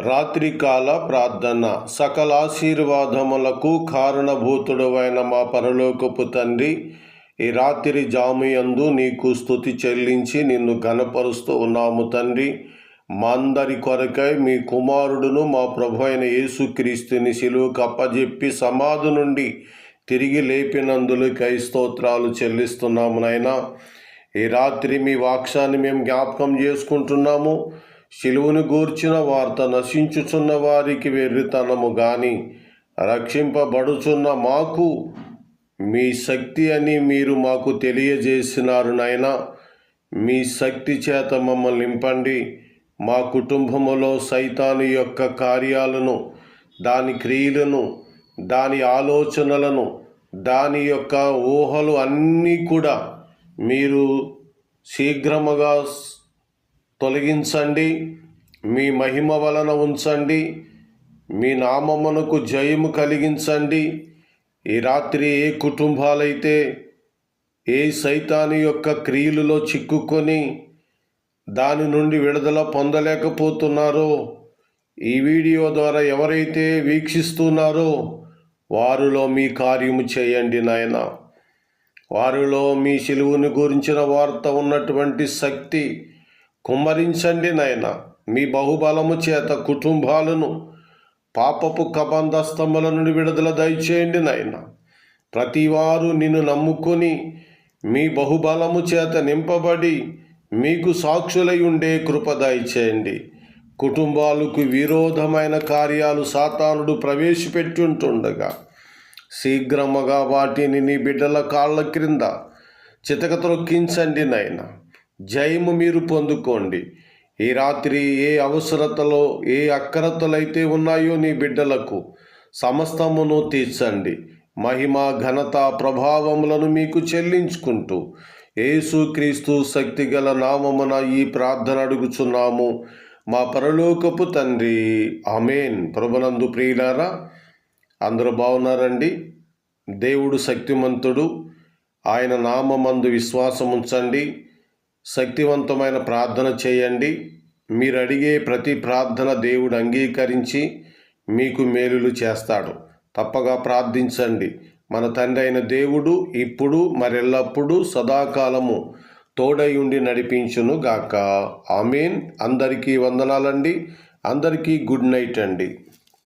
రాత్రికాల ప్రార్థన. సకల ఆశీర్వాదములకు కారణభూతుడవైన మా పరలోకపు తండ్రి ఈ రాత్రి జాముయందు నీకు స్థుతి చెల్లించి నిన్ను గనపరుస్తూ ఉన్నాము తండ్రి. మా అందరి కొరకై మీ కుమారుడును మా ప్రభు అయిన యేసుక్రీస్తుని సిలువుకు అప్పజెప్పి సమాధి నుండి తిరిగి లేపినందులకై స్తోత్రాలు చెల్లిస్తున్నాము నాయనా. ఈ రాత్రి మీ వాక్యాన్ని మేము జ్ఞాపకం చేసుకుంటున్నాము. శిలువును గూర్చిన వార్త నశించుచున్న వారికి వెర్రితనము గాని రక్షింపబడుచున్న మాకు మీ శక్తి అని మీరు మాకు తెలియజేసినారు నాయన. మీ శక్తి చేత మమ్మల్ని నింపండి. మా కుటుంబములో సైతాను యొక్క కార్యాలను దాని క్రియలను దాని ఆలోచనలను దాని యొక్క ఊహలు అన్నీ కూడా మీరు శీఘ్రముగా తొలగించండి మీ మహిమ వలన ఉంచండి మీ నామమునకు జయము కలిగించండి. ఈ రాత్రి ఏ కుటుంబాలైతే ఏ సైతాని యొక్క క్రియలలో చిక్కుకొని దాని నుండి విడుదల పొందలేకపోతున్నారో ఈ వీడియో ద్వారా ఎవరైతే వీక్షిస్తున్నారో వారిలో మీ కార్యము చేయండి నాయన. వారిలో మీ శిలువుని గురించిన వార్త ఉన్నటువంటి శక్తి కుమ్మరించండి నాయన. మీ బహుబలము చేత కుటుంబాలను పాపపు కబంధస్తముల నుండి విడుదల దయచేయండి నాయన. ప్రతివారు నిన్ను నమ్ముకొని మీ బహుబలము చేత నింపబడి మీకు సాక్షులై ఉండే కృప దయచేయండి. కుటుంబాలకు విరోధమైన కార్యాలు సాతానుడు ప్రవేశపెట్టుంటుండగా శీఘ్రముగా వాటిని నీ బిడ్డల కాళ్ళ క్రింద చితక త్రొక్కించండి నాయన. జయము మీరు పొందుకోండి. ఈ రాత్రి ఏ అవసరతలో ఏ అక్కరతలైతే ఉన్నాయో నీ బిడ్డలకు సమస్తమును తీర్చండి. మహిమ ఘనత ప్రభావములను మీకు చెల్లించుకుంటూ యేసుక్రీస్తు శక్తిగల నామమున ఈ ప్రార్థన అడుగుచున్నాము. మా పరలోకపు తండ్రి. అమేన్ ప్రభునందు ప్రియులారా అందరూ బాగున్నారండి. దేవుడు శక్తిమంతుడు. ఆయన నామందు విశ్వాసం ఉంచండి. శక్తివంతమైన ప్రార్థన చేయండి. మీరు అడిగే ప్రతి ప్రార్థన దేవుడు అంగీకరించి మీకు మేలులు చేస్తాడు. తప్పగా ప్రార్థించండి. మన తండ్రి అయిన దేవుడు ఇప్పుడు మరెల్లప్పుడూ సదాకాలము తోడై ఉండి నడిపించును గాక. ఆమెన్. అందరికీ వందనాలండి. అందరికీ గుడ్ నైట్ అండి.